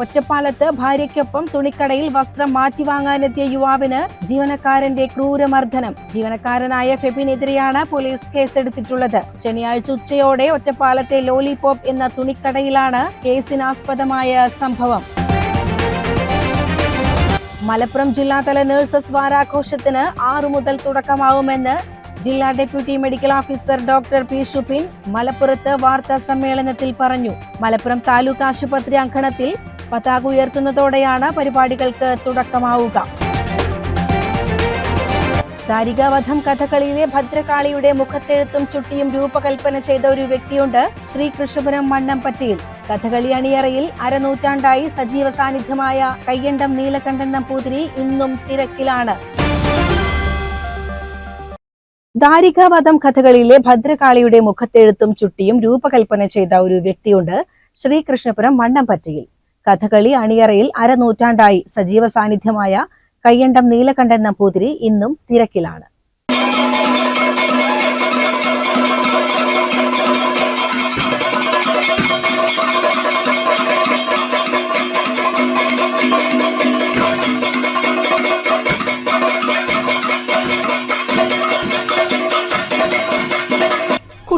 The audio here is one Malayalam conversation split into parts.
ഒറ്റപ്പാലത്ത് ഭാര്യയ്ക്കൊപ്പം തുണിക്കടയിൽ വസ്ത്രം മാറ്റി വാങ്ങാനെത്തിയ യുവാവിന് ജീവനക്കാരന്റെ ക്രൂരമർദ്ദനം. ജീവനക്കാരനായ ഫെബിനെതിരെയാണ് പോലീസ് കേസെടുത്തിട്ടുള്ളത്. ശനിയാഴ്ച ഉച്ചയോടെ ഒറ്റപ്പാലത്തെ ലോലിപോപ്പ് എന്ന തുണിക്കടയിലാണ് കേസിനാസ്പദമായ സംഭവം. മലപ്പുറം ജില്ലാതല നഴ്സസ് വാരാഘോഷത്തിന് ആറു മുതൽ തുടക്കമാവുമെന്ന് ജില്ലാ deputy medical officer doctor P Shupin മലപ്പുറത്ത് വാർത്താ സമ്മേളനത്തിൽ പറഞ്ഞു. മലപ്പുറം താലൂക്ക് ആശുപത്രി അങ്കണത്തിൽ പതാക ഉയർത്തുന്നതോടെയാണ് പരിപാടികൾക്ക് തുടക്കമാവുക. ദാരികാവധം കഥകളിയിലെ ഭദ്രകാളിയുടെ മുഖത്തെഴുത്തും ചുട്ടിയും രൂപകൽപ്പന ചെയ്ത ഒരു വ്യക്തിയുണ്ട് ശ്രീ കൃഷ്ണപുരം മണ്ണമ്പറ്റിയിൽ. കഥകളി അണിയറയിൽ അരനൂറ്റാണ്ടായി സജീവ സാന്നിധ്യമായ കയ്യണ്ടം നീലകണ്ഠൻ നമ്പൂതിരി ഇന്നും തിരക്കിലാണ്. ദാരികാവധം കഥകളിയിലെ ഭദ്രകാളിയുടെ മുഖത്തെഴുത്തും ചുട്ടിയും രൂപകൽപ്പന ചെയ്ത ഒരു വ്യക്തിയുണ്ട് ശ്രീകൃഷ്ണപുരം മണ്ണമ്പറ്റിയിൽ. കഥകളി അണിയറയിൽ അരനൂറ്റാണ്ടായി സജീവ സാന്നിധ്യമായ കയ്യണ്ടം നീലകണ്ഠൻ നമ്പൂതിരി ഇന്നും തിരക്കിലാണ്.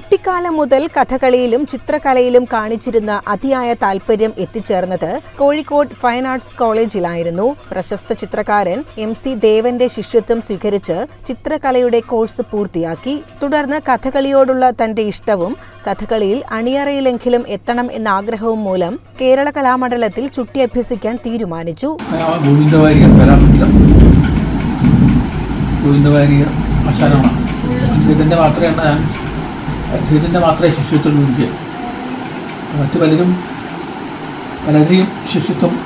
കുട്ടിക്കാലം മുതൽ കഥകളിയിലും ചിത്രകലയിലും കാണിച്ചിരുന്ന അതിയായ താല്പര്യം എത്തിച്ചേർന്നത് കോഴിക്കോട് ഫൈൻ ആർട്സ് കോളേജിലായിരുന്നു. പ്രശസ്ത ചിത്രകാരൻ എം സി ദേവന്റെ ശിഷ്യത്വം സ്വീകരിച്ച് ചിത്രകലയുടെ കോഴ്സ് പൂർത്തിയാക്കി. തുടർന്ന് കഥകളിയോടുള്ള തന്റെ ഇഷ്ടവും കഥകളിയിൽ അണിയറയിലെങ്കിലും എത്തണം എന്ന ആഗ്രഹവും മൂലം കേരള കലാമണ്ഡലത്തിൽ ചുട്ടി അഭ്യസിക്കാൻ തീരുമാനിച്ചു. ഗോവിന്ദവാരിക ആശാനാണ് അദ്ദേഹത്തിന്റെ മാത്രമേ ഞാൻ അദ്ദേഹത്തിന്റെ മാത്രമേ ശിഷ്യത്വം എനിക്ക് മറ്റു പലരും പലരെയും ശിഷ്യത്വം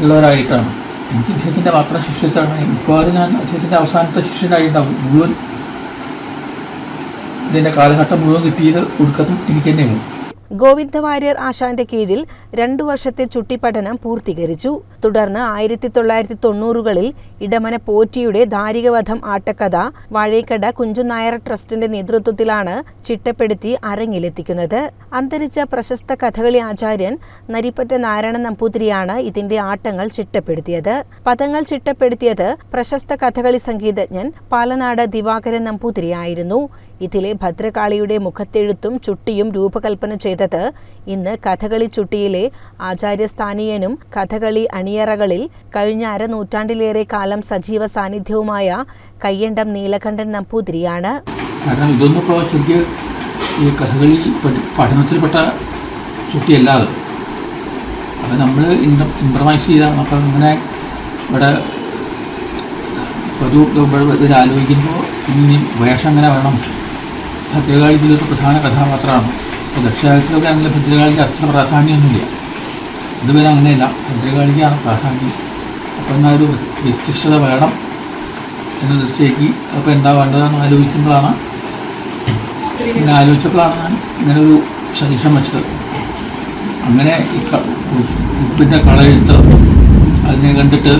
ഉള്ളവരായിട്ടാണ്. എനിക്ക് അദ്ദേഹത്തിന്റെ മാത്രം ശിഷ്യത്വമാണ്. മിക്കവാറും ഞാൻ അദ്ദേഹത്തിന്റെ അവസാനത്തെ ശിഷ്യനായിട്ടുണ്ടാവും മുഴുവൻ. ഇതിന്റെ കാലഘട്ടം മുഴുവൻ കിട്ടിയത് ഒടുക്കത്തും എനിക്ക് തന്നെയാണ്. ഗോവിന്ദ വാര്യർ ആശാന്റെ കീഴിൽ രണ്ടു വർഷത്തെ ചുട്ടിപ്പഠനം പൂർത്തീകരിച്ചു. തുടർന്ന് ആയിരത്തി തൊള്ളായിരത്തി തൊണ്ണൂറുകളിൽ ഇടമന പോറ്റിയുടെ ധാരികവധം ആട്ടക്കഥ വാഴേക്കട കുഞ്ചുനായർ ട്രസ്റ്റിന്റെ നേതൃത്വത്തിലാണ് ചിട്ടപ്പെടുത്തി അരങ്ങിലെത്തിക്കുന്നത്. അന്തരിച്ച പ്രശസ്ത കഥകളി ആചാര്യൻ നരിപ്പറ്റ നാരായണ നമ്പൂതിരിയാണ് ഇതിന്റെ ആട്ടങ്ങൾ ചിട്ടപ്പെടുത്തിയത്. പദങ്ങൾ ചിട്ടപ്പെടുത്തിയത് പ്രശസ്ത കഥകളി സംഗീതജ്ഞൻ പാലനാട് ദിവാകരൻ നമ്പൂതിരിയായിരുന്നു. ഇതിലെ ഭദ്രകാളിയുടെ മുഖത്തെഴുത്തും ചുട്ടിയും രൂപകൽപ്പന ചെയ്തത് ഇന്ന് കഥകളി ചുട്ടിയിലെ ആചാര്യസ്ഥാനീയനും കഥകളി അണിയറകളിൽ കഴിഞ്ഞ അരനൂറ്റാണ്ടിലേറെ കാലം സജീവ സാന്നിധ്യവുമായ കയ്യണ്ടം നീലകണ്ഠൻ നമ്പൂതിരിയാണ്. കാരണം ഈ കഥകളി നമ്മൾ ഇമ്പ്രമൈസ് ചെയ്ത നമുക്ക് ഇവിടെ ഇപ്പോൾ ഇത് ആലോചിക്കുമ്പോൾ ഇനി വേഷം അങ്ങനെ വേണം ഭദ്രകാളി ഇതിലൊരു പ്രധാന കഥാപാത്രമാണ്. അപ്പോൾ ദക്ഷിണാഴ്ചയൊക്കെ അങ്ങനെ ഭദ്രകാളിക്ക് അത്ര പ്രാധാന്യമൊന്നുമില്ല. ഇതുവരെ അങ്ങനെയല്ല. ഭദ്രകാളിക്കാണ് പ്രാധാന്യം. അപ്പോൾ എന്നാൽ ഒരു വ്യത്യസ്തത വേണം എന്ന ദൃഷ്ടിയേക്ക് അപ്പോൾ എന്താ വേണ്ടതെന്ന് ആലോചിക്കുമ്പോഴാണ് ഇങ്ങനെ ആലോചിച്ചപ്പോഴാണ് ഞാൻ ഇങ്ങനെ ഒരു സജീഷൻ വെച്ചത്. അങ്ങനെ ഈ ഉപ്പിന്റെ കളയെടുത്ത് അതിനെ കണ്ടിട്ട്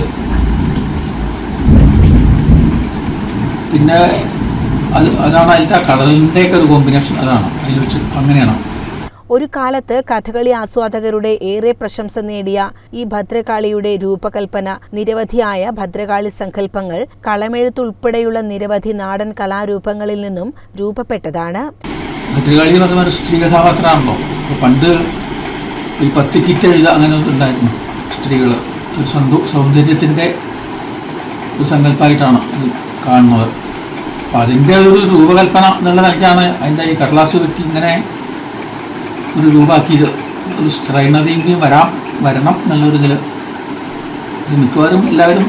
പിന്നെ അത് അതാണ് അതിന്റെ ആ കടലിന്റെയൊക്കെ ഒരു കോമ്പിനേഷൻ അതാണ്. അതിൽ വെച്ച് അങ്ങനെയാണ്. ഒരു കാലത്ത് കഥകളി ആസ്വാദകരുടെ ഏറെ പ്രശംസ നേടിയ ഈ ഭദ്രകാളിയുടെ രൂപകൽപ്പന നിരവധിയായ ഭദ്രകാളി സങ്കല്പങ്ങൾ കളമെഴുത്തുൾപ്പെടെയുള്ള നിരവധി നാടൻ കലാരൂപങ്ങളിൽ നിന്നും രൂപപ്പെട്ടതാണ്. ഭദ്രകാളി എന്ന് പറയുന്ന ഒരു സ്ത്രീ കഥാപാത്രമാണല്ലോ പണ്ട് ഈ പത്ത് കിറ്റ് എഴുത അങ്ങനെ ഉണ്ടായിരുന്നു സ്ത്രീകൾ സൗന്ദര്യത്തിന്റെ ഒരു സങ്കല്പമായിട്ടാണ് കാണുന്നത്. അപ്പോൾ അതിന്റെ ഒരു രൂപകൽപ്പന എന്നുള്ള നിലയ്ക്കാണ് അതിന്റെ ഈ കടലാസ് വെട്ടി ഇങ്ങനെ ഒരു രൂപമാക്കിയത്. ഒരു സ്ത്രൈണതയെങ്കിലും വരാം വരണം എന്നുള്ളൊരു ഇതിൽ ഇത് മിക്കവാറും എല്ലാവരും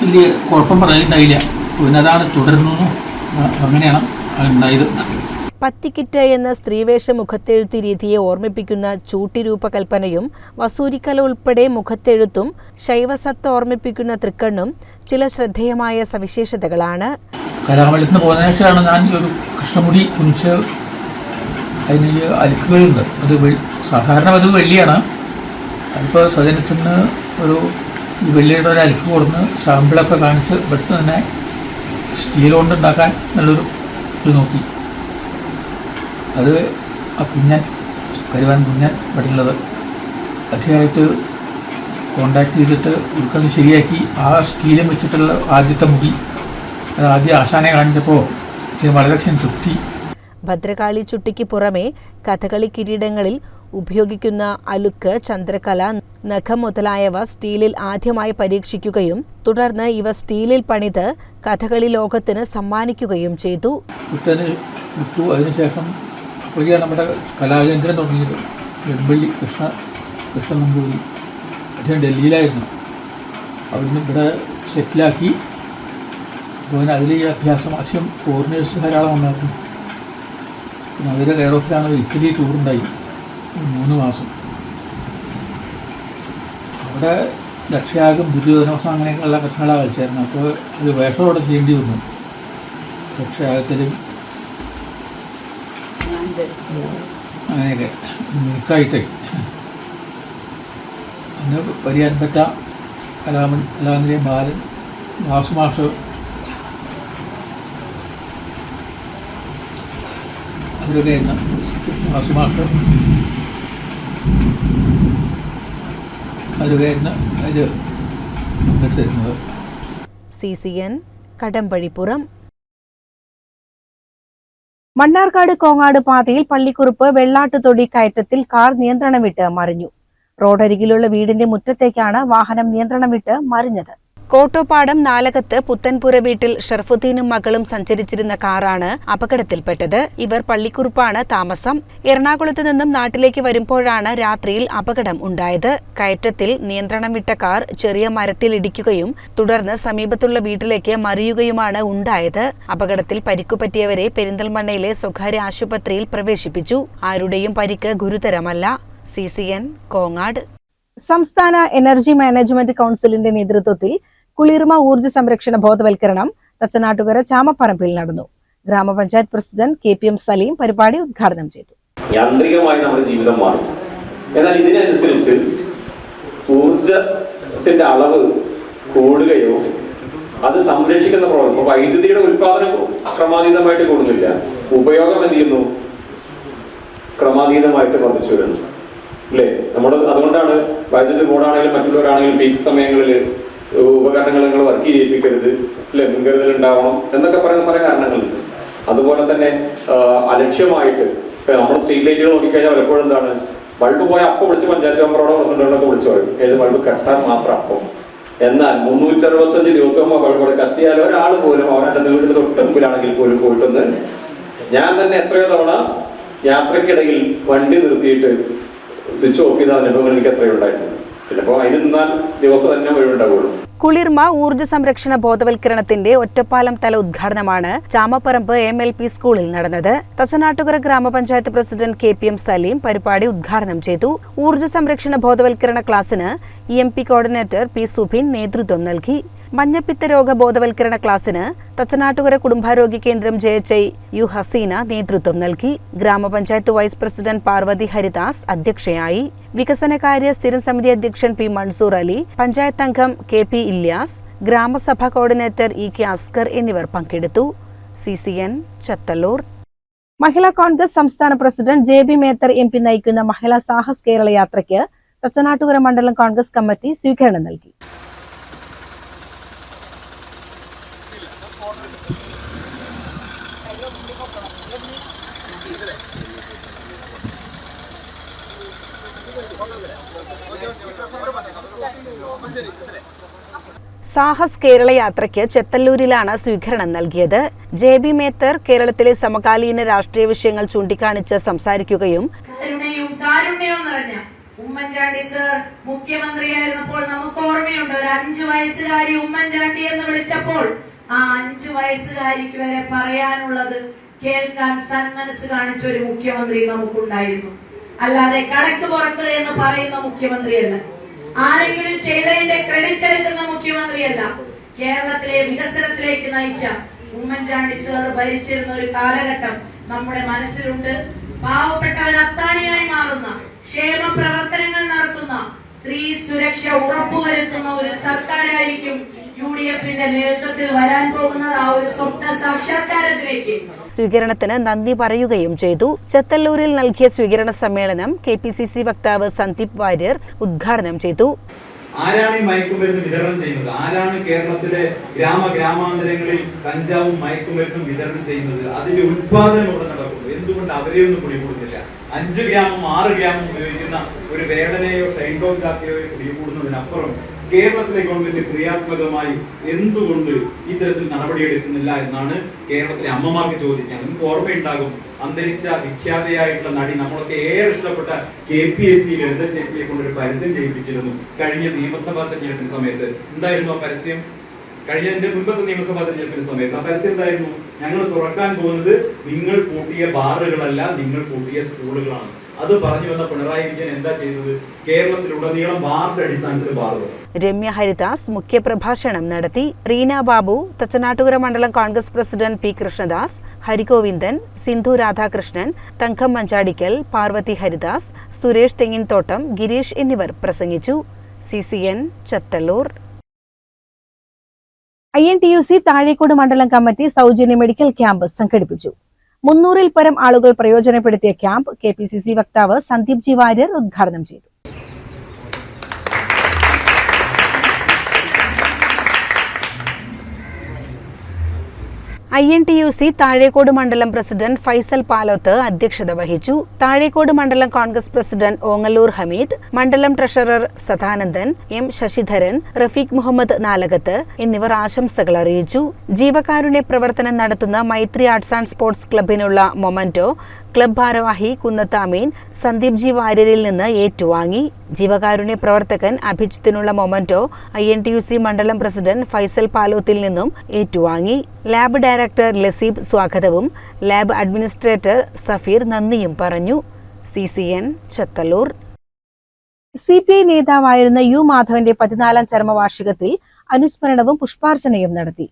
വലിയ കുഴപ്പം പറഞ്ഞിട്ടുണ്ടായില്ല പിന്നെ അതാണ് തുടരുന്നു അങ്ങനെയാണ് അതുണ്ടായത് പത്തിക്കിറ്റ് എന്ന സ്ത്രീവേഷ മുഖത്തെഴുത്ത് രീതിയെ ഓർമ്മിപ്പിക്കുന്ന ചൂട്ടി രൂപകൽപ്പനയും വസൂരിക്കല ഉൾപ്പെടെ മുഖത്തെഴുത്തും ശൈവസത്ത് ഓർമ്മിപ്പിക്കുന്ന തൃക്കണ്ണും ചില ശ്രദ്ധേയമായ സവിശേഷതകളാണ്. കലാമണ്ഡലത്തിന് പോകുന്ന ശേഷമാണ് ഞാൻ ഈ ഒരു കൃഷ്ണമുടി കുനിച്ച് അതിന് ഈ അലുക്കുകളുണ്ട് അത് സാധാരണ അത് വെള്ളിയാണ്. അതിപ്പോൾ സജനത്തിന് ഒരു വെള്ളിയുടെ ഒരു അലുക്ക് കൊടുന്ന് സാമ്പിളൊക്കെ കാണിച്ച് ഇവിടുത്തെ തന്നെ സ്റ്റീൽ കൊണ്ട് ഉണ്ടാക്കാൻ നല്ലൊരു ഇത് നോക്കി. അത് ആ കുഞ്ഞൻ കരുവാൻ കുഞ്ഞൻ ഇവിടെയുള്ളത്. അദ്ദേഹമായിട്ട് കോണ്ടാക്ട് ചെയ്തിട്ട് ഇവർക്കത് ശരിയാക്കി. ആ സ്റ്റീലും വെച്ചിട്ടുള്ള ആദ്യത്തെ മുടി അത് ആദ്യം ആശാനെ കാണിച്ചപ്പോൾ വളരെയധികം തൃപ്തി ഭദ്രകാളി ചുട്ടിക്ക് പുറമെ കഥകളി കിരീടങ്ങളിൽ ഉപയോഗിക്കുന്ന അലുക്ക് ചന്ദ്രകല നഖം മുതലായവ സ്റ്റീലിൽ ആദ്യമായി പരീക്ഷിക്കുകയും തുടർന്ന് ഇവ സ്റ്റീലിൽ പണിത് കഥകളി ലോകത്തിന് സമ്മാനിക്കുകയും ചെയ്തു. അതിനുശേഷം അപ്പോഴാണ് നമ്മുടെ കലാകേന്ദ്രം തുടങ്ങിയത്. നെടുമ്പള്ളി കൃഷ്ണ കൃഷ്ണ നമ്പൂരി അദ്ദേഹം ഡൽഹിയിലായിരുന്നു. അവിടുന്ന് ഇവിടെ സെറ്റിലാക്കി അപ്പോൾ അതിൽ ഈ അഭ്യാസം അധികം ഫോറിനേഴ്സ് ധാരാളം ഉണ്ടായിരുന്നു. പിന്നെ അവരുടെ കെയർ ഓഫിലാണ് ഇറ്റലി ടൂറുണ്ടായി മൂന്ന് മാസം. അവിടെ രക്ഷയാകും ദുര്യോധനോസം അങ്ങനെയൊക്കെയുള്ള കഥകളാണ് കളിച്ചായിരുന്നു അപ്പോൾ അത് വേഷമോടെ ചെയ്യേണ്ടി വന്നു. ദക്ഷയാഗത്തിലും അങ്ങനെയൊക്കെ മിനുക്കായിട്ട്. അന്ന് പരിയാൻ പറ്റ കലാമൻ Kalamandiram Balan വാസുമാഷ് C C N Kadampazhipuram Mannarkkad Kongad പാതയിൽ പള്ളിക്കുറുപ്പ് വെള്ളാട്ടുതൊടി കയറ്റത്തിൽ കാർ നിയന്ത്രണം വിട്ട് മറിഞ്ഞു. റോഡരികിലുള്ള വീടിന്റെ മുറ്റത്തേക്കാണ് വാഹനം നിയന്ത്രണം വിട്ട് മറിഞ്ഞത്. കോട്ടോപ്പാടം നാലകത്ത് പുത്തൻപുര വീട്ടിൽ ഷർഫുദ്ദീനും മകളും സഞ്ചരിച്ചിരുന്ന കാറാണ് അപകടത്തിൽപ്പെട്ടത്. ഇവർ പള്ളിക്കുറുപ്പാണ് താമസം. എറണാകുളത്ത് നിന്നും നാട്ടിലേക്ക് വരുമ്പോഴാണ് രാത്രിയിൽ അപകടം ഉണ്ടായത്. കയറ്റത്തിൽ നിയന്ത്രണം വിട്ട കാർ ചെറിയ മരത്തിൽ ഇടിക്കുകയും തുടർന്ന് സമീപത്തുള്ള വീട്ടിലേക്ക് മറിയുകയുമാണ് ഉണ്ടായത്. അപകടത്തിൽ പരിക്കുപറ്റിയവരെ പെരിന്തൽമണ്ണയിലെ സ്വകാര്യ ആശുപത്രിയിൽ പ്രവേശിപ്പിച്ചു. ആരുടെയും പരിക്ക് ഗുരുതരമല്ല. C C N Kongad. സംസ്ഥാന എനർജി മാനേജ്മെന്റ് കൌൺസിലിന്റെ നേതൃത്വത്തിൽ കുളിർമ ഊർജ സംരക്ഷണ ബോധവൽക്കരണം തച്ചനാട്ടുകര ചാമപ്പറമ്പിൽ നടന്നു. ഗ്രാമപഞ്ചായത്ത് president K P M Saleem പരിപാടി ഉദ്ഘാടനം ചെയ്തു. യാന്ത്രികമായി നമ്മുടെ ജീവിതം മാറി. എന്നാൽ ഇതിനനുസരിച്ച് ഊർജത്തിന്റെ അളവ് കൂടുകയോ അത് സംരക്ഷിക്കുന്ന പ്രവർത്തനം വൈദ്യുതിയുടെ ഉൽപാദനം ക്രമാതീതമായിട്ട് കൂടുന്നില്ല. ഉപയോഗം എന്ത് ചെയ്യുന്നു? ക്രമാതീതമായിട്ട് വർദ്ധിച്ചു വരുന്നു. അല്ലേ? നമ്മൾ അതുകൊണ്ടാണ് വൈദ്യുതി ബോർഡാണെങ്കിലും മറ്റുള്ളവരാണെങ്കിലും പീക്ക് സമയങ്ങളിൽ ഉപകരണങ്ങൾ നിങ്ങൾ വർക്ക് ചെയ്യിപ്പിക്കരുത് അല്ലെ മുൻകരുതൽ ഉണ്ടാവണം എന്നൊക്കെ പറയുന്ന പല കാരണങ്ങളുണ്ട്. അതുപോലെ തന്നെ അലക്ഷ്യമായിട്ട് നമ്മൾ സ്ട്രീറ്റ് ലൈറ്റുകൾ നോക്കിക്കഴിഞ്ഞാൽ പലപ്പോഴും എന്താണ് ബൾബ് പോയ അപ്പം വിളിച്ച് പഞ്ചായത്ത് മെമ്പറോടോ പ്രസിഡന്റിനൊക്കെ വിളിച്ചു പറയും ഏത് ബൾബ് കെട്ടാൻ മാത്രം അപ്പം? എന്നാൽ മുന്നൂറ്റി അറുപത്തഞ്ച് ദിവസവും ബൾബ് കത്തിയാൽ ഒരാൾ പോലും അവരുടെ വീടിന് തൊട്ട് മുമ്പിലാണെങ്കിൽ പോലും പോയിട്ടൊന്ന് ഞാൻ തന്നെ എത്രയോ തവണ യാത്രക്കിടയിൽ വണ്ടി നിർത്തിയിട്ട് സ്വിച്ച് ഓഫ് ചെയ്ത അനുഭവങ്ങൾ എനിക്ക് എത്രയോ ഉണ്ടായിട്ടുണ്ട്. ചിലപ്പോൾ അതിന് നിന്നാൽ ദിവസം തന്നെ ഒഴിവുണ്ടാവുള്ളൂ കുളിർമ ഊർജ സംരക്ഷണ ബോധവൽക്കരണത്തിന്റെ ഒറ്റപ്പാലം തല ഉദ്ഘാടനമാണ് ചാമപ്പറമ്പ് എം എൽ പി സ്കൂളിൽ നടന്നത്. തച്ചനാട്ടുകര ഗ്രാമപഞ്ചായത്ത് president K P M Saleem പരിപാടി ഉദ്ഘാടനം ചെയ്തു. ഊർജ സംരക്ഷണ ബോധവൽക്കരണ ക്ലാസിന് E M P coordinator P Subin നേതൃത്വം നൽകി. മഞ്ഞപ്പിത്ത രോഗ ബോധവൽക്കരണ ക്ലാസ്സിന് തച്ചനാട്ടുകര കുടുംബാരോഗ്യ കേന്ദ്രം J H I U Haseena നേതൃത്വം നൽകി. ഗ്രാമപഞ്ചായത്ത് വൈസ് പ്രസിഡന്റ് പാർവതി ഹരിദാസ് അധ്യക്ഷയായി. വികസനകാര്യ സ്ഥിരം സമിതി അധ്യക്ഷൻ പി മൻസൂർ അലി പഞ്ചായത്ത് അംഗം കെ പി ഇല്യാസ് ഗ്രാമസഭ കോർഡിനേറ്റർ ഇ കെ അസ്കർ എന്നിവർ പങ്കെടുത്തു. C C N Chathallur. Mahila Congress സംസ്ഥാന president J B Mether M P നയിക്കുന്ന മഹിളാ സാഹസ് കേരള യാത്രയ്ക്ക് തച്ചനാട്ടുകര മണ്ഡലം കോൺഗ്രസ് കമ്മിറ്റി സ്വീകരണം നൽകി. സാഹസ് കേരള യാത്രയ്ക്ക് ചെത്തല്ലൂരിലാണ് സ്വീകരണം നൽകിയത്. ജെ ബി മേത്തർ കേരളത്തിലെ സമകാലീന രാഷ്ട്രീയ വിഷയങ്ങൾ ചൂണ്ടിക്കാണിച്ച് സംസാരിക്കുകയും ഉമ്മൻചാണ്ടി സർ മുഖ്യമന്ത്രിയായിരുന്നപ്പോൾ നമുക്ക് ഓർമ്മയുണ്ട്. ഒരു അഞ്ചു വയസ്സുകാരി ഉമ്മൻചാണ്ടി എന്ന് വിളിച്ചപ്പോൾ ആ അഞ്ചു വയസ്സുകാരിക്ക് വരെ പറയാനുള്ളത് കേൾക്കാൻ സന്മനസ് കാണിച്ച ഒരു മുഖ്യമന്ത്രി നമുക്കുണ്ടായിരുന്നു അല്ലാതെ കണക്ക് പുറത്ത് എന്ന് പറയുന്ന മുഖ്യമന്ത്രിയല്ല. ആരെങ്കിലും ചെയ്തതിന്റെ ക്രെഡിറ്റ് എടുക്കുന്ന മുഖ്യമന്ത്രിയല്ല. കേരളത്തിലെ വികസനത്തിലേക്ക് നയിച്ച ഉമ്മൻചാണ്ടി സാർ ഭരിച്ചിരുന്ന ഒരു കാലഘട്ടം നമ്മുടെ മനസ്സിലുണ്ട്. പാവപ്പെട്ടവൻ അത്താണിയായി മാറുന്ന ക്ഷേമ പ്രവർത്തനങ്ങൾ നടത്തുന്ന സ്ത്രീ സുരക്ഷ ഉറപ്പുവരുത്തുന്ന ഒരു സർക്കാരായിരിക്കും യു ഡി എഫിന്റെ നേതൃത്വത്തിൽ വരാൻ പോകുന്നത് ആ ഒരു സ്വപ്ന സാക്ഷാത്കാരത്തിലേക്ക്. സ്വീകരണത്തിന് നന്ദി പറയുകയും ചെയ്തു. ചെത്തല്ലൂരിൽ നൽകിയ സ്വീകരണ സമ്മേളനം കെ പി സി സി വക്താവ് സന്ദീപ് വാര്യർ ഉദ്ഘാടനം ചെയ്തു. ആരാണ് ഈ മയക്കുമരുന്ന് വിതരണം ചെയ്യുന്നത്? ആരാണ് കേരളത്തിലെ ഗ്രാമ ഗ്രാമാന്തരങ്ങളിൽ കഞ്ചാവും മയക്കുമരുന്നും വിതരണം ചെയ്യുന്നത്? അതിന്റെ ഉത്പാദനം ഇവിടെ നടക്കുന്നു? എന്തുകൊണ്ട് അവരെ ഒന്നും പിടികൂടുന്നില്ല അഞ്ച് ഗ്രാമം ആറ് ഗ്രാമം ഉപയോഗിക്കുന്ന ഒരു വേദനയോ ഷൈൻഡോൺ കാക്കയോ പിടികൂടുന്നതിനപ്പുറം കേരളത്തിലെ ഗവൺമെന്റ് ക്രിയാത്മകമായി എന്തുകൊണ്ട് ഇത്തരത്തിൽ നടപടിയെടുക്കുന്നില്ല എന്നാണ് കേരളത്തിലെ അമ്മമാർക്ക് ചോദിക്കാൻ. നിങ്ങൾക്ക് ഓർമ്മയുണ്ടാകും അന്തരിച്ച വിഖ്യാതയായിട്ടുള്ള നടി നമ്മളൊക്കെ ഏറെ ഇഷ്ടപ്പെട്ട K P S C Lalitha ചേച്ചിയെ കൊണ്ട് ഒരു പരസ്യം ചെയ്യിപ്പിച്ചിരുന്നു കഴിഞ്ഞ നിയമസഭാ തെരഞ്ഞെടുപ്പിന് സമയത്ത്. എന്തായിരുന്നു ആ പരസ്യം? കഴിഞ്ഞ എന്റെ മുൻപത്തെ നിയമസഭാ തെരഞ്ഞെടുപ്പിന് സമയത്ത് ആ പരസ്യം എന്തായിരുന്നു? ഞങ്ങൾ തുറക്കാൻ പോകുന്നത് നിങ്ങൾ പൂട്ടിയ ബാറുകളല്ല നിങ്ങൾ പൂട്ടിയ സ്കൂളുകളാണ്. അത് പറഞ്ഞു വന്ന പിണറായി വിജയൻ എന്താ ചെയ്തത്? കേരളത്തിലുടനീളം വാർഡ് അടിസ്ഥാനത്തിൽ വാർഡ് രമ്യ ഹരിദാസ് മുഖ്യപ്രഭാഷണം നടത്തി റീന ബാബു തച്ചനാട്ടുകര മണ്ഡലം കോൺഗ്രസ് പ്രസിഡന്റ് പി കൃഷ്ണദാസ് ഹരികോവിന്ദൻ സിന്ധു രാധാകൃഷ്ണൻ തങ്കം മഞ്ചാടിക്കൽ പാർവതി ഹരിദാസ് സുരേഷ് തെങ്ങിൻതോട്ടം ഗിരീഷ് എന്നിവർ പ്രസംഗിച്ചു. C C N Chathallur. I N T U C Thazhekode മണ്ഡലം കമ്മിറ്റി സൗജന്യ മെഡിക്കൽ ക്യാമ്പ് സംഘടിപ്പിച്ചു. മുന്നൂറിൽ പരം ആളുകൾ പ്രയോജനപ്പെടുത്തിയ ക്യാമ്പ് കെ വക്താവ് സന്ദീപ് ജി വാര്യർ ഉദ്ഘാടനം ചെയ്തു I N T U C Thazhekode മണ്ഡലം പ്രസിഡന്റ് ഫൈസൽ പാലോത്ത് അധ്യക്ഷത വഹിച്ചു. താഴേക്കോട് മണ്ഡലം കോൺഗ്രസ് പ്രസിഡന്റ് ഓങ്ങല്ലൂർ ഹമീദ് മണ്ഡലം ട്രഷറർ സദാനന്ദൻ എം ശശിധരൻ റഫീഖ് മുഹമ്മദ് നാലകത്ത് എന്നിവർ ആശംസകൾ അറിയിച്ചു. ജീവകാരുണ്യ പ്രവർത്തനം നടത്തുന്ന മൈത്രി ആർട്സ് ആൻഡ് സ്പോർട്സ് ക്ലബിനുള്ള മൊമന്റോ ക്ലബ് ഭാരവാഹി കുന്നത്ത് അമീൻ സന്ദീപ് ജി വാര്യരിൽ നിന്ന് ഏറ്റുവാങ്ങി. ജീവകാരുണ്യ പ്രവർത്തകൻ അഭിജിത്തിനുള്ള memento I N T U C മണ്ഡലം പ്രസിഡന്റ് ഫൈസൽ പാലോത്തിൽ നിന്നും ഏറ്റുവാങ്ങി. ലാബ് ഡയറക്ടർ ലസീബ് സ്വാഗതവും ലാബ് അഡ്മിനിസ്ട്രേറ്റർ സഫീർ നന്ദിയും പറഞ്ഞു. C C N Chathallur. C P I നേതാവായിരുന്ന യു മാധവന്റെ പതിനാലാം ചരമവാർഷികത്തിൽ അനുസ്മരണവും പുഷ്പാർച്ചനയും നടത്തി.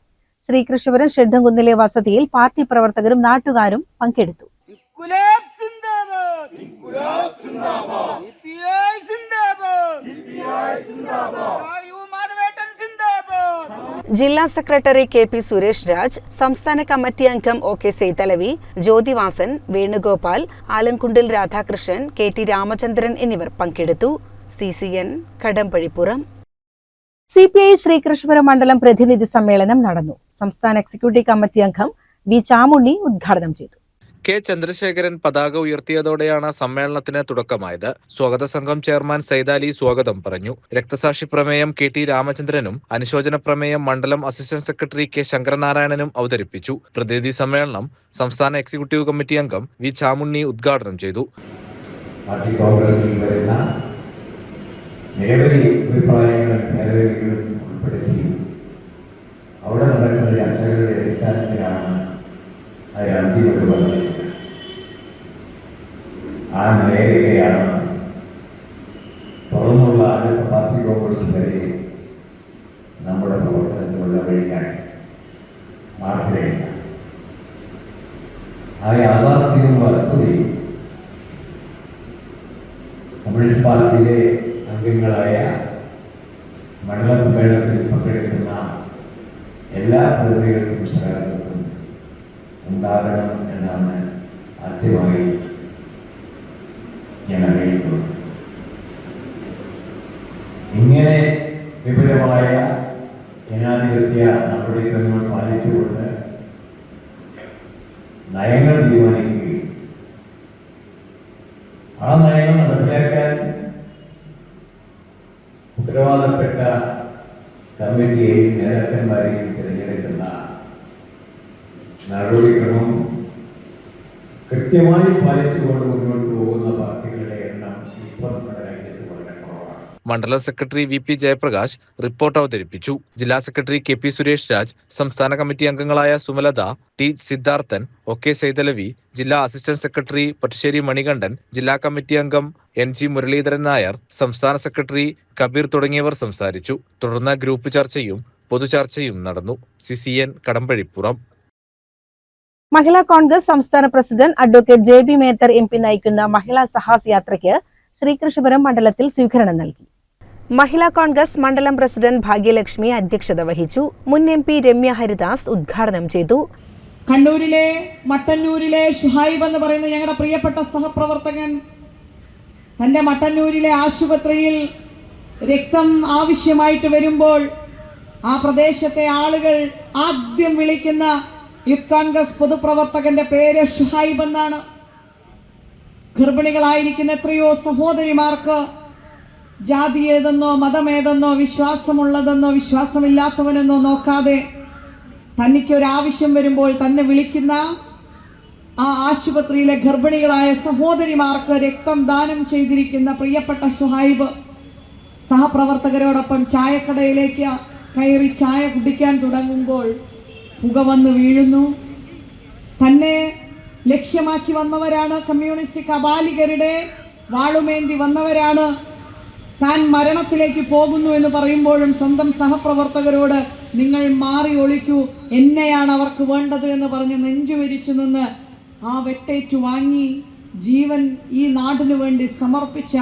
ശ്രീകൃഷ്ണപുരം ഷെഡ്ഡംകുന്നിലെ വസതിയിൽ പാർട്ടി പ്രവർത്തകരും നാട്ടുകാരും പങ്കെടുത്തു. സിന്ദാബാദ്. സിപിഐ സിന്ദാബാദ്. സിപിഐ സിന്ദാബാദ്. യു മാധവേട്ടൻ സിന്ദാബാദ്. ജില്ലാ secretary K P Suresh Raj സംസ്ഥാന കമ്മിറ്റി അംഗം ഒ കെ സൈതലവി ജ്യോതിവാസൻ വേണുഗോപാൽ ആലംകുണ്ടിൽ രാധാകൃഷ്ണൻ കെ ടി രാമചന്ദ്രൻ എന്നിവർ പങ്കെടുത്തു. C C N Kadampazhipuram. C P I Sreekrishnapuram മണ്ഡലം പ്രതിനിധി സമ്മേളനം നടന്നു. സംസ്ഥാന എക്സിക്യൂട്ടീവ് കമ്മിറ്റി അംഗം വി ചാമുണ്ണി ഉദ്ഘാടനം ചെയ്തു. കെ ചന്ദ്രശേഖരൻ പതാക ഉയർത്തിയതോടെയാണ് സമ്മേളനത്തിന് തുടക്കമായത്. സ്വാഗത സംഘം ചെയർമാൻ സൈദാലി സ്വാഗതം പറഞ്ഞു. രക്തസാക്ഷി പ്രമേയം കെ ടി രാമചന്ദ്രനും അനുശോചന പ്രമേയം മണ്ഡലം അസിസ്റ്റന്റ് സെക്രട്ടറി കെ ശങ്കരനാരായണനും അവതരിപ്പിച്ചു. പ്രതിനിധി സമ്മേളനം സംസ്ഥാന എക്സിക്യൂട്ടീവ് കമ്മിറ്റി അംഗം വി ചാമുണ്ണി ഉദ്ഘാടനം ചെയ്തു. അവിടെ നടക്കുന്ന ചർച്ചകളുടെ അടിസ്ഥാനത്തിലാണ് അതിൽ അന്തിമ Amén. കൃത്യമായി പാലിച്ചുകൊണ്ട് മുന്നോട്ട് പോകുന്ന പാർട്ടികളുടെ എണ്ണം ഇപ്പം നമ്മുടെ secretary V P Jayaprakash report അവതരിപ്പിച്ചു. ജില്ലാ secretary K P Suresh Raj സംസ്ഥാന കമ്മിറ്റി അംഗങ്ങളായ Sumalatha T Siddharthan O K Saithalavi ജില്ലാ അസിസ്റ്റന്റ് സെക്രട്ടറി പട്ടുശ്ശേരി മണികണ്ഠൻ ജില്ലാ കമ്മിറ്റി അംഗം എൻ ജി മുരളീധരൻ നായർ സംസ്ഥാന സെക്രട്ടറി കബീർ തുടങ്ങിയവർ സംസാരിച്ചു. തുടർന്ന് ഗ്രൂപ്പ് ചർച്ചയും പൊതുചർച്ചയും നടന്നു. C C N Kadampazhipuram. Mahila Congress സംസ്ഥാന president advocate J B Mether M P നയിക്കുന്ന മഹിളാ സഹാസ് യാത്രയ്ക്ക് ശ്രീകൃഷ്ണപുരം മണ്ഡലത്തിൽ സ്വീകരണം നൽകി. മഹിളാ കോൺഗ്രസ് മണ്ഡലം പ്രസിഡന്റ് ഭാഗ്യലക്ഷ്മി അധ്യക്ഷത വഹിച്ചു. മുൻ എം പി രമ്യ ഹരിദാസ് ഉദ്ഘാടനം ചെയ്തു. കണ്ണൂരിലെ മട്ടന്നൂരിലെ ഷുഹൈബ് എന്ന് പറയുന്ന ഞങ്ങളുടെ പ്രിയപ്പെട്ട സഹപ്രവർത്തകൻ തന്റെ മട്ടന്നൂരിലെ ആശുപത്രിയിൽ രക്തം ആവശ്യമായിട്ട് വരുമ്പോൾ ആ പ്രദേശത്തെ ആളുകൾ ആദ്യം വിളിക്കുന്ന യൂത്ത് കോൺഗ്രസ് പൊതുപ്രവർത്തകന്റെ പേര് ഷുഹൈബ് എന്നാണ്. ഗർഭിണികളായിരിക്കുന്ന എത്രയോ സഹോദരിമാർക്ക് ജാതി ഏതെന്നോ മതമേതെന്നോ വിശ്വാസമുള്ളതെന്നോ വിശ്വാസമില്ലാത്തവനെന്നോ നോക്കാതെ തനിക്ക് ആവശ്യം വരുമ്പോൾ തന്നെ വിളിക്കുന്ന ആ ആശുപത്രിയിലെ ഗർഭിണികളായ സഹോദരിമാർക്ക് രക്തം ദാനം ചെയ്തിരിക്കുന്ന പ്രിയപ്പെട്ട ഷുഹൈബ് സഹപ്രവർത്തകരോടൊപ്പം ചായക്കടയിലേക്ക് കയറി ചായ കുടിക്കാൻ തുടങ്ങുമ്പോൾ പുക വന്ന് വീഴുന്നു. തന്നെ ലക്ഷ്യമാക്കി വന്നവരാണ് കമ്മ്യൂണിസ്റ്റ് കബാലികരുടെ വാളുമേന്തി വന്നവരാണ്. താൻ മരണത്തിലേക്ക് പോകുന്നു എന്ന് പറയുമ്പോഴും സ്വന്തം സഹപ്രവർത്തകരോട് നിങ്ങൾ മാറി ഒളിക്കൂ. എന്നെയാണ് അവർക്ക് വേണ്ടത് എന്ന് പറഞ്ഞ് നെഞ്ചുവിരിച്ചു നിന്ന് ആ വെട്ടേറ്റു വാങ്ങി ജീവൻ ഈ നാടിനു വേണ്ടി സമർപ്പിച്ച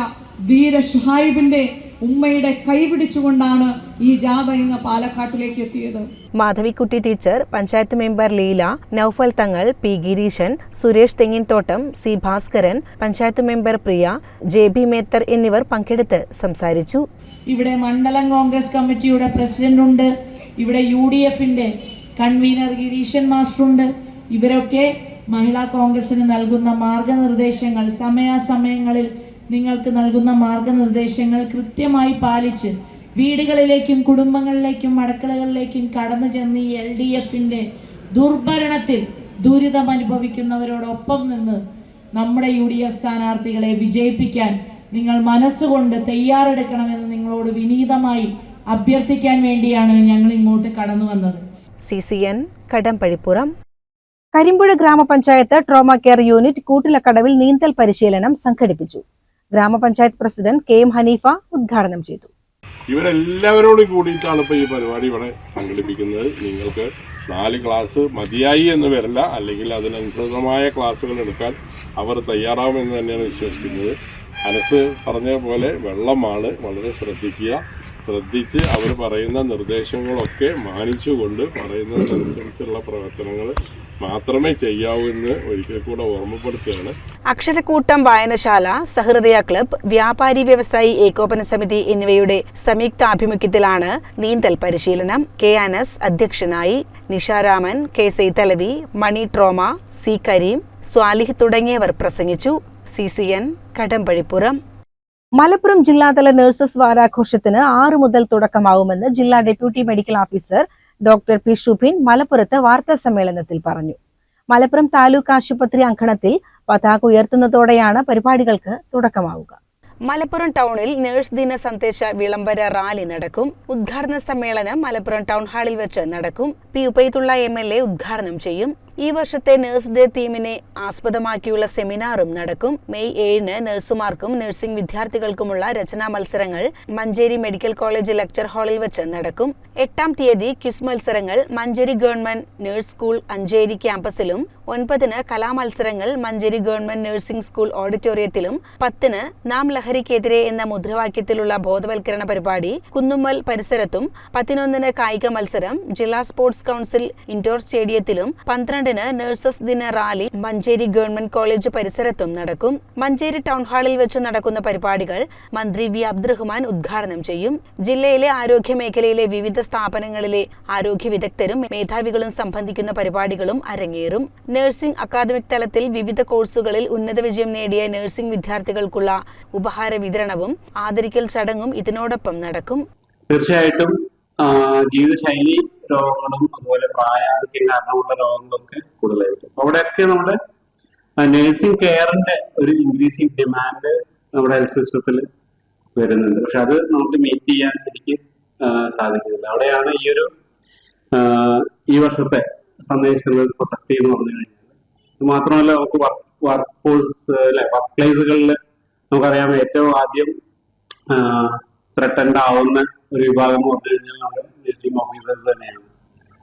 ധീര ഷുഹൈബിന്റെ ഉമ്മയുടെ കൈപിടിച്ചുകൊണ്ടാണ് ഈ ജാഥ ഇന്ന് പാലക്കാട്ടിലേക്ക് എത്തിയത്. Madhavikutty teacher panchayat member Leela Noufal Thangal P Gireesan Suresh Thenginthottam C Bhaskaran panchayat member Priya J B Mether എന്നിവർ പങ്കെടുത്ത് സംസാരിച്ചു. ഇവിടെ മണ്ഡലം കോൺഗ്രസ് കമ്മിറ്റിയുടെ പ്രസിഡന്റ് ഉണ്ട്. ഇവിടെ യു ഡി എഫിന്റെ കൺവീനർ ഗിരീശൻ മാസ്റ്റർ ഉണ്ട് ഇവരൊക്കെ മഹിളാ കോൺഗ്രസിന് നൽകുന്ന മാർഗനിർദ്ദേശങ്ങൾ സമയാസമയങ്ങളിൽ നിങ്ങൾക്ക് നൽകുന്ന മാർഗനിർദ്ദേശങ്ങൾ കൃത്യമായി പാലിച്ച് വീടുകളിലേക്കും കുടുംബങ്ങളിലേക്കും അടുക്കളകളിലേക്കും കടന്നു ചെന്ന് ഈ എൽ ഡി എഫിന്റെ ദുർഭരണത്തിൽ ദുരിതം അനുഭവിക്കുന്നവരോടൊപ്പം നിന്ന് നമ്മുടെ യു ഡി എഫ് സ്ഥാനാർത്ഥികളെ വിജയിപ്പിക്കാൻ നിങ്ങൾ മനസ്സുകൊണ്ട് തയ്യാറെടുക്കണമെന്ന് നിങ്ങളോട് വിനീതമായി അഭ്യർത്ഥിക്കാൻ വേണ്ടിയാണ് ഞങ്ങൾ ഇങ്ങോട്ട് കടന്നു വന്നത്. C C N Kadampazhipuram. Karimpuzha ഗ്രാമപഞ്ചായത്ത് ട്രോമ കെയർ യൂണിറ്റ് കൂട്ടിലക്കടവിൽ നീന്തൽ പരിശീലനം സംഘടിപ്പിച്ചു. ഗ്രാമപഞ്ചായത്ത് പ്രസിഡന്റ് കെ എം ഹനീഫ ഉദ്ഘാടനം ചെയ്തു. ഇവരെല്ലാവരോടും കൂടിയിട്ടാണ് ഇപ്പോൾ ഈ പരിപാടി ഇവിടെ സംഘടിപ്പിക്കുന്നത്. നിങ്ങൾക്ക് നാല് ക്ലാസ് മതിയായി എന്ന് വരില്ല. അല്ലെങ്കിൽ അതിനനുസൃതമായ ക്ലാസ്സുകൾ എടുക്കാൻ അവർ തയ്യാറാവുമെന്ന് തന്നെയാണ് വിശ്വസിക്കുന്നത്. അനസ് പറഞ്ഞ പോലെ വെള്ളമാണ്. വളരെ ശ്രദ്ധിക്കുക. ശ്രദ്ധിച്ച് അവർ പറയുന്ന നിർദ്ദേശങ്ങളൊക്കെ മാനിച്ചുകൊണ്ട് പറയുന്നതിനനുസരിച്ചുള്ള പ്രവർത്തനങ്ങൾ മാത്രമേ ചെയ്യാവൂ എന്ന് ഒരിക്കൽ കൂടെ ഓർമ്മപ്പെടുത്തുകയാണ്. അക്ഷരക്കൂട്ടം വായനശാല സഹൃദയ ക്ലബ് വ്യാപാരി വ്യവസായി ഏകോപന സമിതി എന്നിവയുടെ സംയുക്താഭിമുഖ്യത്തിലാണ് നീന്തൽ പരിശീലനം. കെ അനസ് അധ്യക്ഷനായി Nisharaman K Saithalavi Mani trauma C Kareem Swalih തുടങ്ങിയവർ പ്രസംഗിച്ചു. C C N Kadampazhipuram. Malappuram ജില്ലാതല നഴ്സസ് വാരാഘോഷത്തിന് ആറു മുതൽ തുടക്കമാവുമെന്ന് ജില്ലാ deputy medical officer doctor P Shubin മലപ്പുറത്ത് വാർത്താ സമ്മേളനത്തിൽ പറഞ്ഞു. മലപ്പുറം താലൂക്ക് ആശുപത്രി അങ്കണത്തിൽ പതാക ഉയർത്തുന്നതോടെയാണ് പരിപാടികൾക്ക് തുടക്കമാവുക. മലപ്പുറം ടൗണിൽ നേഴ്സ് ദിന സന്ദേശ വിളംബര റാലി നടക്കും. ഉദ്ഘാടന സമ്മേളനം മലപ്പുറം ടൗൺ ഹാളിൽ വെച്ച് നടക്കും. P Ubaidulla M L A ഉദ്ഘാടനം ചെയ്യും. ഈ വർഷത്തെ നഴ്സ് ഡേ തീമിനെ ആസ്പദമാക്കിയുള്ള സെമിനാറും നടക്കും. മെയ് ഏഴിന് നഴ്സുമാർക്കും നഴ്സിംഗ് വിദ്യാർത്ഥികൾക്കുമുള്ള രചനാ മത്സരങ്ങൾ മഞ്ചേരി മെഡിക്കൽ കോളേജ് ലെക്ചർ ഹാളിൽ വെച്ച് നടക്കും. എട്ടാം തീയതി ക്വിസ് മത്സരങ്ങൾ Manjeri government nurse school Anjeri ക്യാമ്പസിലും ഒൻപതിന് കലാമത്സരങ്ങൾ മഞ്ചേരി ഗവൺമെന്റ് നഴ്സിംഗ് സ്കൂൾ ഓഡിറ്റോറിയത്തിലും പത്തിന് നാം ലഹരിക്കെതിരെ എന്ന മുദ്രാവാക്യത്തിലുള്ള ബോധവൽക്കരണ പരിപാടി കുന്നുമ്മൽ പരിസരത്തും പതിനൊന്നിന് കായിക മത്സരം ജില്ലാ സ്പോർട്സ് കൗൺസിൽ ഇൻഡോർ സ്റ്റേഡിയത്തിലും പന്ത്രണ്ടിന് നഴ്സസ് ദിന റാലി മഞ്ചേരി ഗവൺമെന്റ് കോളേജ് പരിസരത്തും നടക്കും. മഞ്ചേരി ടൗൺ ഹാളിൽ വെച്ച് നടക്കുന്ന പരിപാടികൾ മന്ത്രി വി. അബ്ദുറഹ്മാൻ ഉദ്ഘാടനം ചെയ്യും. ജില്ലയിലെ ആരോഗ്യ മേഖലയിലെ വിവിധ സ്ഥാപനങ്ങളിലെ ആരോഗ്യ വിദഗ്ധരും മേധാവികളും സംബന്ധിക്കുന്ന പരിപാടികളും അരങ്ങേറും. നഴ്സിംഗ് അക്കാദമിക് തലത്തിൽ വിവിധ കോഴ്സുകളിൽ ഉന്നത വിജയം നേടിയ നഴ്സിംഗ് വിദ്യാർത്ഥികൾക്കുള്ള ഉപഹാര വിതരണവും ആദരിക്കൽ ചടങ്ങും ഇതിനോടൊപ്പം നടക്കും. തീർച്ചയായിട്ടും ജീവിതശൈലി രോഗങ്ങളും അതുപോലെ പ്രായാധിക്യം കാരണമുള്ള രോഗങ്ങളൊക്കെ കൂടുതലായിരിക്കും. അവിടെയൊക്കെ നമ്മുടെ നഴ്സിംഗ് കെയറിന്റെ ഒരു ഇൻക്രീസിങ് ഡിമാൻഡ് നമ്മുടെ ഹെൽത്ത് സിസ്റ്റത്തിൽ വരുന്നുണ്ട്. പക്ഷെ അത് നമുക്ക് മീറ്റ് ചെയ്യാൻ ശരിക്കും സാധിക്കുന്നില്ല. അവിടെയാണ് ഈ ഒരു ഈ വർഷത്തെ സന്ദേശത്തിനുള്ള ഒരു പ്രസക്തി എന്ന് പറഞ്ഞു കഴിഞ്ഞാൽ മാത്രമല്ല നമുക്ക് വർക്ക് വർക്ക് ഫോഴ്സ് അല്ലെ വർക്ക് പ്ലേസുകളിൽ നമുക്കറിയാം ഏറ്റവും ആദ്യം ത്രട്ടൻഡ് ആവുന്ന ഒരു വിഭാഗം വന്നു കഴിഞ്ഞാൽ നമ്മുടെ നഴ്സിംഗ് ഓഫീസേഴ്സ് തന്നെയാണ്.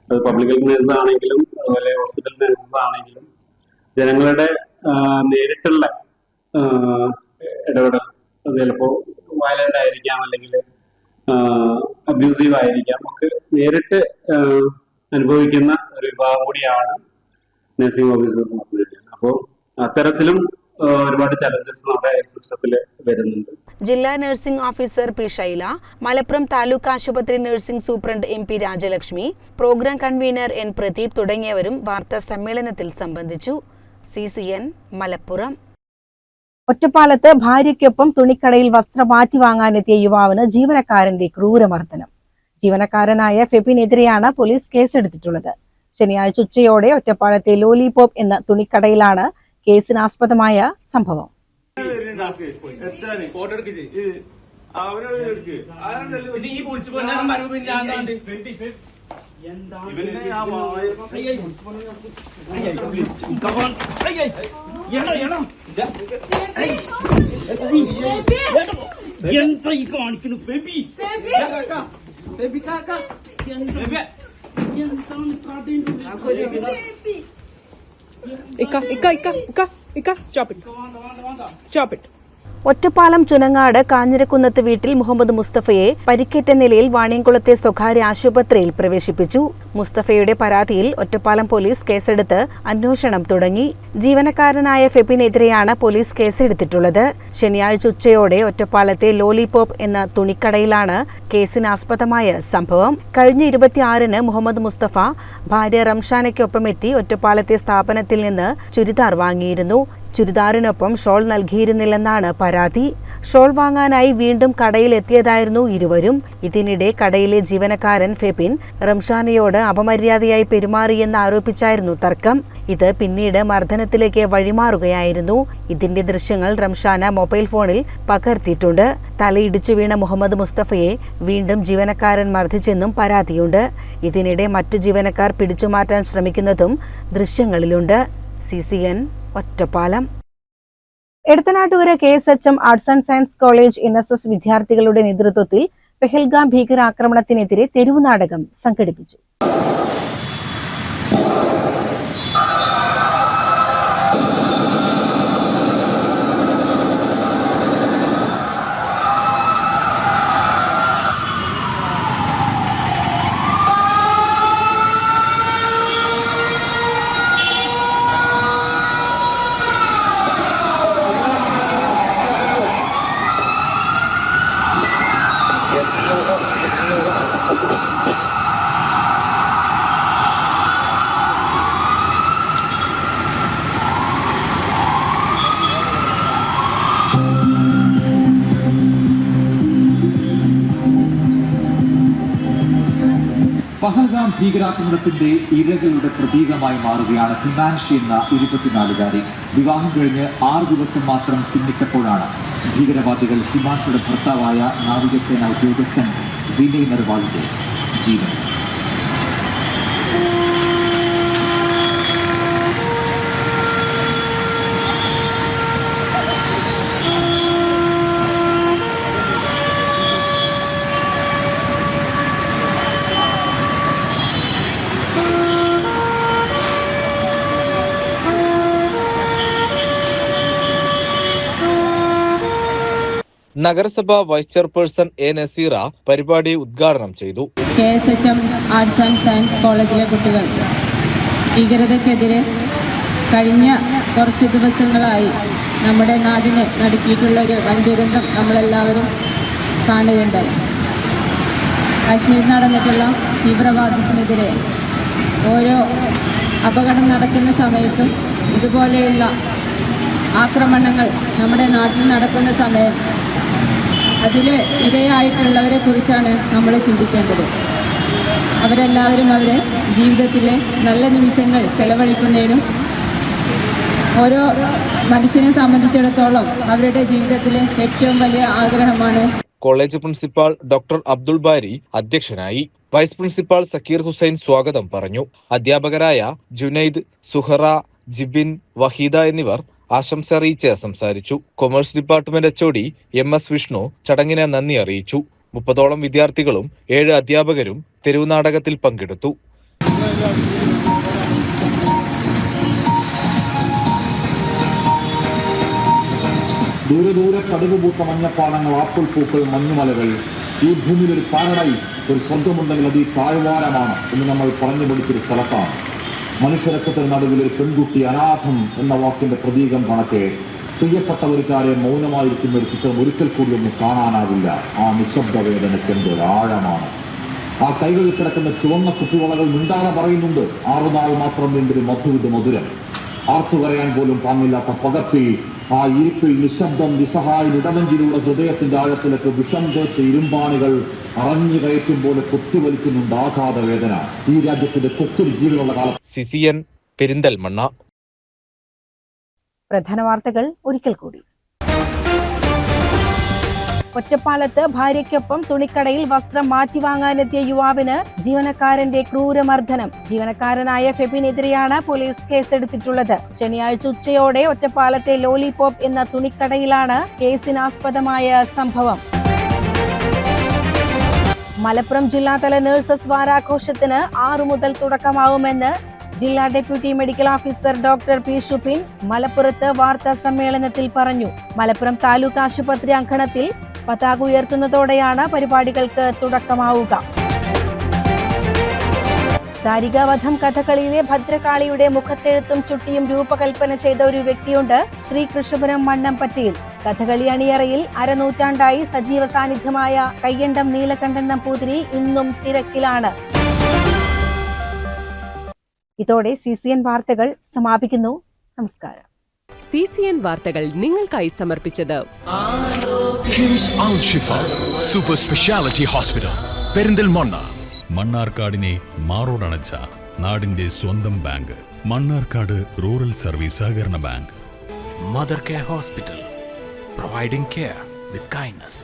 അത് പബ്ലിക് ഹെൽത്ത് നേഴ്സ് ആണെങ്കിലും അതുപോലെ ഹോസ്പിറ്റൽ നേഴ്സസ് ആണെങ്കിലും ജനങ്ങളുടെ നേരിട്ടുള്ള ഇടപെടൽ. ചിലപ്പോൾ വയലന്റ് ആയിരിക്കാം അല്ലെങ്കിൽ അബ്യൂസീവ് ആയിരിക്കാം. ഒക്കെ നേരിട്ട് അനുഭവിക്കുന്ന ഒരു വിഭാഗം കൂടിയാണ് നഴ്സിംഗ് ഓഫീസേഴ്സ് അപ്പോൾ അത്തരത്തിലും ഒരുപാട് ചലഞ്ചസ് നമ്മുടെ സിസ്റ്റത്തിൽ വരുന്നുണ്ട്. ജില്ലാ nursing officer P Shaila Malappuram taluk ആശുപത്രി nursing superintendent M P Rajalakshmi programme convener N Pradeep തുടങ്ങിയവരും വാർത്താ സമ്മേളനത്തിൽ സംബന്ധിച്ചു. C C N Malappuram. ഒറ്റപ്പാലത്ത് ഭാര്യയ്ക്കൊപ്പം തുണിക്കടയിൽ വസ്ത്രം മാറ്റി വാങ്ങാനെത്തിയ യുവാവിന് ജീവനക്കാരന്റെ ക്രൂരമർദ്ദനം. ജീവനക്കാരനായ ഫെബിനെതിരെയാണ് പോലീസ് കേസെടുത്തിട്ടുള്ളത്. ശനിയാഴ്ച ഉച്ചയോടെ ഒറ്റപ്പാലത്തെ ലോലിപോപ്പ് എന്ന തുണിക്കടയിലാണ് കേസിനാസ്പദമായ സംഭവം. എന്താ ഈ കാണിക്കുന്നു ഫെബി. ఇక్క ఇక్క ఇక్క ఇక్క ఇక్క stop it stop it Ottapalam Chunangad കാഞ്ഞിരക്കുന്നത്ത് വീട്ടിൽ മുഹമ്മദ് മുസ്തഫയെ പരിക്കേറ്റ നിലയിൽ വാണിയംകുളത്തെ സ്വകാര്യ ആശുപത്രിയിൽ പ്രവേശിപ്പിച്ചു. മുസ്തഫയുടെ പരാതിയിൽ ഒറ്റപ്പാലം പോലീസ് കേസെടുത്ത് അന്വേഷണം തുടങ്ങി. ജീവനക്കാരനായ ഫെബിനെതിരെയാണ് പോലീസ് കേസെടുത്തിട്ടുള്ളത്. ശനിയാഴ്ച ഉച്ചയോടെ ഒറ്റപ്പാലത്തെ ലോലിപോപ്പ് എന്ന തുണിക്കടയിലാണ് കേസിനാസ്പദമായ സംഭവം. കഴിഞ്ഞ ഇരുപത്തിയാറിന് മുഹമ്മദ് മുസ്തഫ ഭാര്യ റംഷാനയ്ക്കൊപ്പം എത്തി ഒറ്റപ്പാലത്തെ സ്ഥാപനത്തിൽ നിന്ന് ചുരിദാർ വാങ്ങിയിരുന്നു. ചുരിദാറിനൊപ്പം ഷോൾ നൽകിയിരുന്നില്ലെന്നാണ് പരാതി. ഷോൾ വാങ്ങാനായി വീണ്ടും കടയിൽ എത്തിയതായിരുന്നു ഇരുവരും. ഇതിനിടെ കടയിലെ ജീവനക്കാരൻ ഫെബിൻ റംഷാനയോട് അപമര്യാദയായി പെരുമാറിയെന്ന് ആരോപിച്ചായിരുന്നു തർക്കം. ഇത് പിന്നീട് മർദ്ദനത്തിലേക്ക് വഴിമാറുകയായിരുന്നു. ഇതിന്റെ ദൃശ്യങ്ങൾ റംഷാന മൊബൈൽ ഫോണിൽ പകർത്തിയിട്ടുണ്ട്. തലയിടിച്ചു വീണ മുഹമ്മദ് മുസ്തഫയെ വീണ്ടും ജീവനക്കാരൻ മർദ്ദിച്ചെന്നും പരാതിയുണ്ട്. ഇതിനിടെ മറ്റു ജീവനക്കാർ പിടിച്ചുമാറ്റാൻ ശ്രമിക്കുന്നതും ദൃശ്യങ്ങളിലുണ്ട്. C C N Ottapalam. Edathanattukara K S H M arts and science college N S S വിദ്യാർത്ഥികളുടെ നേതൃത്വത്തിൽ പെഹൽഗാം ഭീകരാക്രമണത്തിനെതിരെ തെരുവുനാടകം സംഘടിപ്പിച്ചു. ഭീകരാക്രമണത്തിന്റെ ഇരകളുടെ പ്രതീകമായി മാറുകയാണ് ഹിമാൻഷി എന്ന ഇരുപത്തിനാലുകാരി. വിവാഹം കഴിഞ്ഞ് ആറ് ദിവസം മാത്രം പിന്നിട്ടപ്പോഴാണ് ഭീകരവാദികൾ ഹിമാൻഷിയുടെ ഭർത്താവായ നാവികസേന ഉദ്യോഗസ്ഥൻ വിനയ് നർവാളിന്റെ ജീവൻ. നഗരസഭ വൈസ് ചെയർപേഴ്സൺ എ നസീറ പരിപാടി ഉദ്ഘാടനം ചെയ്തു. K S H M arts and science കോളേജിലെ കുട്ടികൾ ഭീകരതയ്ക്കെതിരെ കഴിഞ്ഞ കുറച്ച് ദിവസങ്ങളായി നമ്മുടെ നാടിനെ നടുക്കിയിട്ടുള്ള ഒരു വൻ ദുരന്തം നമ്മളെല്ലാവരും കാണുകയുണ്ടായി. കാശ്മീരിൽ നടന്നിട്ടുള്ള തീവ്രവാദത്തിനെതിരെ ഓരോ അപകടം നടക്കുന്ന സമയത്തും ഇതുപോലെയുള്ള ആക്രമണങ്ങൾ നമ്മുടെ നാട്ടിൽ നടക്കുന്ന സമയം അതിൽ ഇരയായിട്ടുള്ളവരെ കുറിച്ചാണ് നമ്മൾ ചിന്തിക്കേണ്ടത്. അവരെല്ലാവരും അവരെ ജീവിതത്തിലെ നല്ല നിമിഷങ്ങൾ ചെലവഴിക്കുന്നതിനും ഓരോ മനുഷ്യനെ സംബന്ധിച്ചിടത്തോളം അവരുടെ ജീവിതത്തിലെ ഏറ്റവും വലിയ ആഗ്രഹമാണ്. College principal doctor Abdul Bari അധ്യക്ഷനായി വൈസ് പ്രിൻസിപ്പാൾ സക്കീർ ഹുസൈൻ സ്വാഗതം പറഞ്ഞു. അധ്യാപകരായ ജുനൈദ് സുഹറ ജിബിൻ വഹീദ എന്നിവർ ആശംസ അറിയിച്ച് സംസാരിച്ചു. Commerce department HOD M S Vishnu ചടങ്ങിന് നന്ദി അറിയിച്ചു. മുപ്പതോളം വിദ്യാർത്ഥികളും ഏഴ് അധ്യാപകരും തെരുവുനാടകത്തിൽ പങ്കെടുത്തു. ദൂരെ ദൂരെ കടുക് പൂത്ത മഞ്ഞപ്പാടങ്ങൾ ആപ്പിൾ പൂക്കൾ മഞ്ഞുമലകൾ. ഈ ഭൂമിയിൽ ഒരു പാരഡൈസ് ഒരു സ്വർഗമുണ്ടെങ്കിൽ അത് ഈ താഴ്വാരമാണ് എന്ന് നമ്മൾ പറഞ്ഞു പഠിച്ചൊരു സ്ഥലത്താണ്. മനുഷ്യരക്കത്തിന് നടുവിൽ ഒരു പെൺകുട്ടി അനാഥം എന്ന വാക്കിന്റെ പ്രതീകം കണക്കെ പ്രിയപ്പെട്ടവർക്കാരെ മൗനമായിരിക്കുന്ന ഒരു ചിത്രം ഒരിക്കൽ കൂടി ഒന്ന് കാണാനാവില്ല. ആ നിശബ്ദ വേദനയ്ക്ക് ഒരാഴമാണ് ആ കൈകളിൽ കിടക്കുന്ന ചുവന്ന കുപ്പിവളകൾ മിണ്ടാതെ പറയുന്നുണ്ട്. ആറുനാൾ മാത്രം എന്തൊരു മധുവിധ മധുരം. ആർത്തു പറയാൻ പോലും പാങ്ങില്ലാത്ത പകത്തിൽ ആ ഇരിപ്പിൽ നിശബ്ദം നിസ്സഹായ ഇടമെങ്കിലുള്ള ഹൃദയത്തിന്റെ ആഴത്തിലേക്ക് വിഷം തേച്ച ഇരുമ്പാണികൾ അറഞ്ഞു കയറ്റും പോലെ കുത്തിവലിക്കുന്നുണ്ട് ആഘാത വേദന. ഈ രാജ്യത്തിന്റെ കൊത്തൊരു ജീവനുള്ള കാലം സി സി പെരിന്തൽമണ്ണ. പ്രധാന വാർത്തകൾ ഒരിക്കൽ കൂടി. ഒറ്റപ്പാലത്ത് ഭാര്യയ്ക്കൊപ്പം തുണിക്കടയിൽ വസ്ത്രം മാറ്റി വാങ്ങാനെത്തിയ യുവാവിന് ജീവനക്കാരന്റെ ക്രൂരമർദ്ദനം. ജീവനക്കാരനായ ഫെബിനെതിരെയാണ് പോലീസ് കേസെടുത്തിട്ടുള്ളത്. ശനിയാഴ്ച ഉച്ചയോടെ ഒറ്റപ്പാലത്തെ ലോലിപോപ്പ് എന്ന തുണിക്കടയിലാണ് കേസിനാസ്പദമായ സംഭവം. മലപ്പുറം ജില്ലാതല നഴ്സസ് വാരാഘോഷത്തിന് ആറു മുതൽ തുടക്കമാവുമെന്ന് ജില്ലാ deputy medical officer doctor P Shupin മലപ്പുറത്ത് വാർത്താ സമ്മേളനത്തിൽ പറഞ്ഞു. മലപ്പുറം താലൂക്ക് ആശുപത്രി അങ്കണത്തിൽ പതാക ഉയർത്തുന്നതോടെയാണ് പരിപാടികൾക്ക് തുടക്കമാവുക. ദാരികാവധം കഥകളിയിലെ ഭദ്രകാളിയുടെ മുഖത്തെഴുത്തും ചുട്ടിയും രൂപകൽപ്പന ചെയ്ത ഒരു വ്യക്തിയുണ്ട് ശ്രീ കൃഷ്ണപുരം മണ്ണമ്പറ്റിയിൽ. കഥകളി അണിയറയിൽ അരനൂറ്റാണ്ടായി സജീവ സാന്നിധ്യമായ കയ്യണ്ടം നീലകണ്ഠൻ നമ്പൂതിരി ഇന്നും തിരക്കിലാണ്. ഇതോടെ സി സി എൻ വാർത്തകൾ സമാപിക്കുന്നു. നമസ്കാരം. സി സി എൻ വാർത്തകൾ നിങ്ങൾക്കായി സമർപ്പിച്ചത് സൂപ്പർ സ്പെഷ്യാലിറ്റി ഹോസ്പിറ്റൽ പെരിന്തൽമണ്ണ മണ്ണാർക്കാടിനെ മാറോടണച്ച നാടിന്റെ സ്വന്തം ബാങ്ക് മണ്ണാർക്കാട് റൂറൽ സർവീസ് സഹകരണ bank. Mother care hospital providing care with kindness